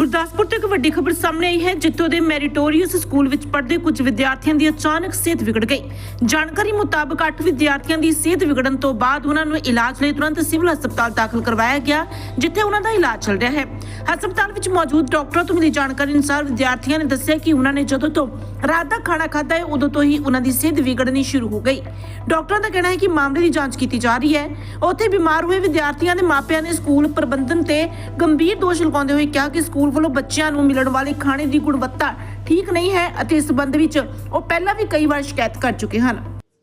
ਗੁਰਦਾਸਪੁਰ ਤੋਂ ਇੱਕ ਵੱਡੀ ਖਬਰ ਸਾਹਮਣੇ ਆਈ ਹੈ, ਜਿੱਥੋਂ ਦੇ ਮੈਰੀਟੋਰੀਅਸ ਸਕੂਲ ਵਿੱਚ ਪੜ੍ਹਦੇ ਕੁਝ ਵਿਦਿਆਰਥੀਆਂ ਦੀ ਅਚਾਨਕ ਸਿਹਤ ਵਿਗੜ ਗਈ। ਜਾਣਕਾਰੀ ਮੁਤਾਬਕ 8 ਵਿਦਿਆਰਥੀਆਂ ਦੀ ਸਿਹਤ ਵਿਗੜਨ ਤੋਂ ਬਾਅਦ ਉਹਨਾਂ ਨੂੰ ਇਲਾਜ ਲਈ ਤੁਰੰਤ ਸਿਵਲ ਹਸਪਤਾਲ ਦਾਖਲ ਕਰਵਾਇਆ ਗਿਆ, ਜਿੱਥੇ ਉਹਨਾਂ ਦਾ ਇਲਾਜ ਚੱਲ ਰਿਹਾ ਹੈ। ਹਸਪਤਾਲ ਵਿੱਚ ਮੌਜੂਦ ਡਾਕਟਰਾਂ ਤੋਂ ਮਿਲੀ ਜਾਣਕਾਰੀ ਅਨੁਸਾਰ ਵਿਦਿਆਰਥੀਆਂ ਨੇ ਦੱਸਿਆ ਕਿ ਉਹਨਾਂ ਨੇ ਜਦੋਂ ਤੋਂ ਰਾਤ ਦਾ ਖਾਣਾ ਖਾਧਾ ਹੈ, ਉਦੋਂ ਤੋਂ ਹੀ ਉਹਨਾਂ ਦੀ ਸਿਹਤ ਵਿਗੜਨੀ ਸ਼ੁਰੂ ਹੋ ਗਈ। ਡਾਕਟਰਾਂ ਦਾ ਕਹਿਣਾ ਹੈ ਕਿ ਮਾਮਲੇ ਦੀ ਜਾਂਚ ਕੀਤੀ ਜਾ ਰਹੀ ਹੈ। ਉੱਥੇ ਬਿਮਾਰ ਹੋਏ ਵਿਦਿਆਰਥੀਆਂ ਦੇ ਮਾਪਿਆਂ ਨੇ ਸਕੂਲ ਪ੍ਰਬੰਧਨ ਤੇ ਗੰਭੀਰ ਦੋਸ਼ ਲਗਾਉਂਦੇ ਹੋਏ ਕਿਹਾ ਕਿ ਸਕੂਲ ਵੱਲੋਂ ਬੱਚਿਆਂ ਨੂੰ ਮਿਲਣ ਵਾਲੇ ਖਾਣੇ ਦੀ ਗੁਣਵੱਤਾ ਠੀਕ ਨਹੀਂ ਹੈ ਅਤੇ ਇਸ ਸੰਬੰਧ ਵਿੱਚ ਉਹ ਪਹਿਲਾਂ ਵੀ ਕਈ ਵਾਰ ਸ਼ਿਕਾਇਤ ਕਰ ਚੁੱਕੇ ਹਨ।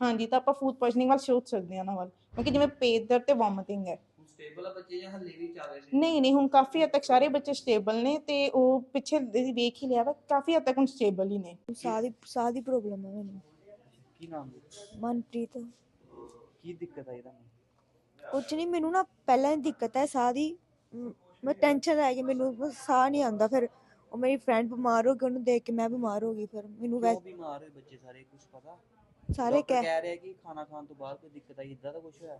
ਹਾਂਜੀ ਤਾਂ ਆਪਾਂ ਫੂਡ ਪੋਇਜ਼ਨਿੰਗ ਵੱਲ ਸੋਚ ਸਕਦੇ ਹਾਂ ਵੱਲ ਕਿਉਂਕਿ ਜਿਵੇਂ ਪੇਟ ਦਰਦ ਤੇ ਵੋਮਿਟਿੰਗ ਹੈ। ਸਟੇਬਲ ਆ ਬੱਚੇ ਜਾਂ ਹੱਲੇ ਵੀ ਚੱਲ ਰਹੇ ਨੇ? ਨਹੀਂ ਨਹੀਂ ਹੁਣ ਕਾਫੀ ਹੱਦ ਤੱਕ ਸਾਰੇ ਬੱਚੇ ਸਟੇਬਲ ਨੇ ਤੇ ਉਹ ਪਿੱਛੇ ਦੀ ਵੇਖ ਹੀ ਲਿਆ ਵਾ ਕਾਫੀ ਹੱਦ ਤੱਕ ਹੁਣ ਸਟੇਬਲ ਹੀ ਨੇ। ਸਾਹ ਦੀ ਸਾਹ ਦੀ ਪ੍ਰੋਬਲਮ ਹੈ ਮੈਨੂੰ। ਕੀ ਨਾਮ ਮਨਪ੍ਰੀਤ। ਕੀ ਦਿੱਕਤ ਆਈ ਤੁਹਾਨੂੰ ਕੁਛ ਨਹੀਂ ਮੈਨੂੰ ਨਾ ਪਹਿਲਾਂ ਹੀ ਦਿੱਕਤ ਹੈ ਸਾਹ ਦੀ। ਮ, ਮੈਂ ਟੈਨਸ਼ਨ ਲੈ ਕੇ ਮੈਨੂੰ ਬਸ ਸਾਹ ਨਹੀਂ ਆਉਂਦਾ ਫਿਰ ਉਹ ਮੇਰੀ ਫਰੈਂਡ ਬਿਮਾਰ ਹੋ ਗਈ ਉਹਨੂੰ ਦੇਖ ਕੇ ਮੈਂ ਬਿਮਾਰ ਹੋ ਗਈ ਫਿਰ ਮੈਨੂੰ ਕਿਉਂ ਵੈਸੇ ਬਿਮਾਰ ਹੋਏ ਬੱਚੇ ਸਾਰੇ ਕੁਝ ਪਤਾ? ਸਾਰੇ ਡਾਕਟਰ ਕਹਿ ਕਹਿ ਰਿਹਾ ਕਿ ਖਾਣਾ ਖਾਣ ਤੋਂ ਬਾਅਦ ਕੋਈ ਦਿੱਕਤ ਆਈ ਇਦਾਂ ਦਾ ਕੁਝ ਹੋਇਆ?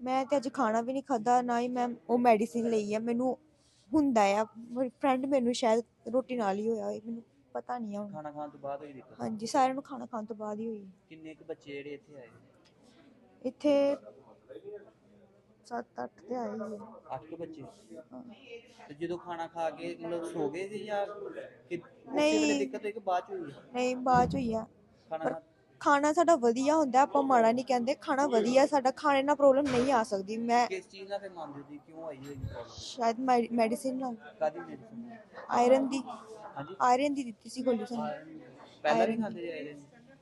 ਮੈਂ ਤੇ ਅੱਜ ਖਾਣਾ ਵੀ ਨਹੀਂ ਖਾਦਾ ਨਾ ਹੀ ਮੈਂ ਉਹ ਮੈਡੀਸਿਨ ਲਈ ਹੈ ਮੈਨੂੰ ਹੁੰਦਾ ਆ ਮੇਰੀ ਫਰੈਂਡ ਮੈਨੂੰ ਸ਼ਾਇਦ ਰੋਟੀ ਨਾਲ ਹੀ ਹੋਇਆ ਹੋਏ ਮੈਨੂੰ ਪਤਾ ਨਹੀਂ ਆ ਹੁਣ। ਖਾਣਾ ਖਾਣ ਤੋਂ ਬਾਅਦ ਹੋਈ ਦਿੱਕਤ? ਹਾਂਜੀ ਸਾਰਿਆਂ ਨੂੰ ਖਾਣਾ ਖਾਣ ਤੋਂ ਬਾਅਦ ਹੀ ਹੋਈ। ਕਿੰਨੇ ਕੁ ਬੱਚੇ ਜਿਹੜੇ ਇੱਥੇ ਆਏ? ਇੱਥੇ 7-8 ਤੇ ਆਏ ਹੀ ਆ। ਅੱਠ ਕੁ ਬੱਚੇ? ਹਾਂ। ਤੇ ਜਦੋਂ ਖਾਣਾ ਖਾ ਕੇ ਮਤਲਬ ਸੋ ਗਏ ਸੀ ਜਾਂ ਕਿ ਉਸੇ ਨਹੀਂ। ਵੇਲੇ ਦਿੱਕਤ ਹੋਈ ਕਿ ਬਾਅਦ ਚ ਹੋਈ? ਨਹੀਂ ਬਾਅਦ ਚ ਹੋਈ ਆ। ਖਾਣਾ ਖਾਣਾ ਸਾਡਾ ਵਧੀਆ ਹੁੰਦਾ ਆਪਾਂ ਮਾੜਾ ਨਹੀਂ ਕਹਿੰਦੇ ਖਾਣਾ ਵਧੀਆ ਸਾਡਾ ਖਾਣੇ ਨਾਲ ਪ੍ਰੋਬਲਮ ਨਹੀਂ ਆ ਸਕਦੀ। ਮੈਂ ਕਿਸ ਚੀਜ਼ ਨਾਲ ਫਿਰ ਮੰਨਦੇ ਸੀ ਕਿਉਂ ਆਈ ਹੋਈ ਪ੍ਰੋਬਲਮ ਸ਼ਾਇਦ ਮੈਡੀਸਿਨ ਨਾਲ। ਕਾਦੀ ਮੈਡੀਸਨ ਆਇਰਨ ਦੀ। ਹਾਂਜੀ। ਆਇਰਨ ਦੀ ਦਿੱਤੀ ਸੀ ਗੋਲੀ ਸਾਨੂੰ। ਪਹਿਲਾਂ ਵੀ ਖਾਂਦੇ ਰਹੇ ਨੇ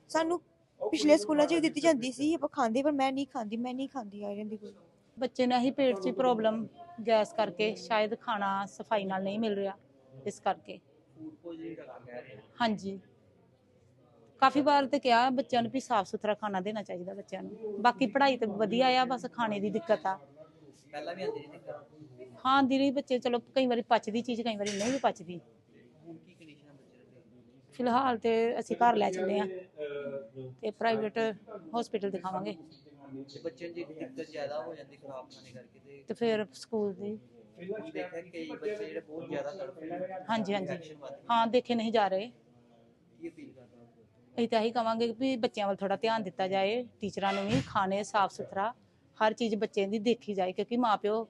ਸਾਨੂੰ ਪਿਛਲੇ ਸਕੂਲਾਂ 'ਚ ਵੀ ਦਿੱਤੀ ਜਾਂਦੀ ਸੀ ਆਪਾਂ ਖਾਂਦੇ ਪਰ ਮੈਂ ਨਹੀਂ ਖਾਂਦੀ ਮੈਂ ਨਹੀਂ ਖਾਂਦੀ ਆਇਰਨ ਦੀ ਗੋਲੀ ਬੱਚੇ ਨੂੰ ਇਹੀ ਪੇਟ 'ਚ ਪ੍ਰੋਬਲਮ ਗੈਸ ਕਰਕੇ ਸ਼ਾਇਦ ਖਾਣਾ ਸਫ਼ਾਈ ਨਾਲ ਨਹੀਂ ਮਿਲ ਰਿਹਾ ਇਸ ਕਰਕੇ। ਫੂਡ ਪੋਇਜ਼ਨਿੰਗ ਦਾ ਕਹਿ ਰਹੇ ਨੇ ਹਾਂਜੀ। ਕਾਫੀ ਵਾਰ ਤੇ ਕਿਹਾ ਬੱਚਿਆਂ ਨੂੰ ਵੀ ਸਾਫ਼ ਸੁਥਰਾ ਖਾਣਾ ਦੇਣਾ ਚਾਹੀਦਾ ਬੱਚਿਆਂ ਨੂੰ। ਬਾਕੀ ਪੜ੍ਹਾਈ ਤੇ ਵਧੀਆ ਆ ਬਸ ਖਾਣੇ ਦੀ ਦਿੱਕਤ ਆ। ਪਹਿਲਾਂ ਵੀ ਘਰ। ਹਾਂ ਬੱਚੇ ਚਲੋ ਕਈ ਵਾਰੀ ਪਚਦੀ ਚੀਜ਼ ਕਈ ਵਾਰੀ ਨਹੀਂ ਵੀ ਪਚਦੀ। ਹੁਣ ਕੀ ਕੰਡੀਸ਼ਨ ਹੈ ਬੱਚੇ ਦੀ? ਫਿਲਹਾਲ ਤੇ ਅਸੀਂ ਘਰ ਲੈ ਚੱਲੇ ਆ ਤੇ ਪ੍ਰਾਈਵੇਟ ਹਸਪੀਟਲ ਦਿਖਾਵਾਂਗੇ। ਤੇ ਬੱਚਿਆਂ ਦੀ ਦਿੱਕਤ ਜ਼ਿਆਦਾ ਹੋ ਜਾਂਦੀ ਖਰਾਬ ਖਾਣੇ ਕਰਕੇ ਤੇ ਤੇ ਫਿਰ ਸਕੂਲ ਦੀ। ਹੁਣ ਦੇਖਿਆ ਕਿ ਕਈ ਬੱਚੇ ਜਿਹੜੇ ਬਹੁਤ ਜ਼ਿਆਦਾ ਤੜਫਦੇ ਨੇ ਹਾਂਜੀ ਹਾਂਜੀ। ਹਾਂ ਦੇਖੇ ਨਹੀਂ ਜਾ ਰਹੇ। ਕੀ ਅਪੀਲ ਅਸੀਂ ਤਾਂ ਇਹੀ ਕਵਾਂਗੇ ਵੀ ਬੱਚਿਆਂ ਵੱਲ ਥੋੜਾ ਧਿਆਨ ਦਿੱਤਾ ਜਾਏ, ਟੀਚਰਾਂ ਨੂੰ ਵੀ ਖਾਣੇ, ਸਾਫ਼ ਸੁਥਰਾ, ਹਰ ਚੀਜ਼ ਬੱਚੇ ਦੀ ਦੇਖੀ ਜਾਏ, ਕਿਉਂਕਿ ਮਾਪਿਓ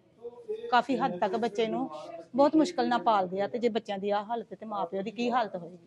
ਕਾਫੀ ਹੱਦ ਤੱਕ ਬੱਚੇ ਨੂੰ ਬਹੁਤ ਮੁਸ਼ਕਲ ਨਾਲ ਪਾਲਦੇ ਆ ਤੇ ਜੇ ਬੱਚਿਆਂ ਦੀ ਆ ਹਾਲਤ ਹੈ ਤੇ ਮਾਪਿਓ ਦੀ ਕੀ ਹਾਲਤ ਹੋਏਗੀ?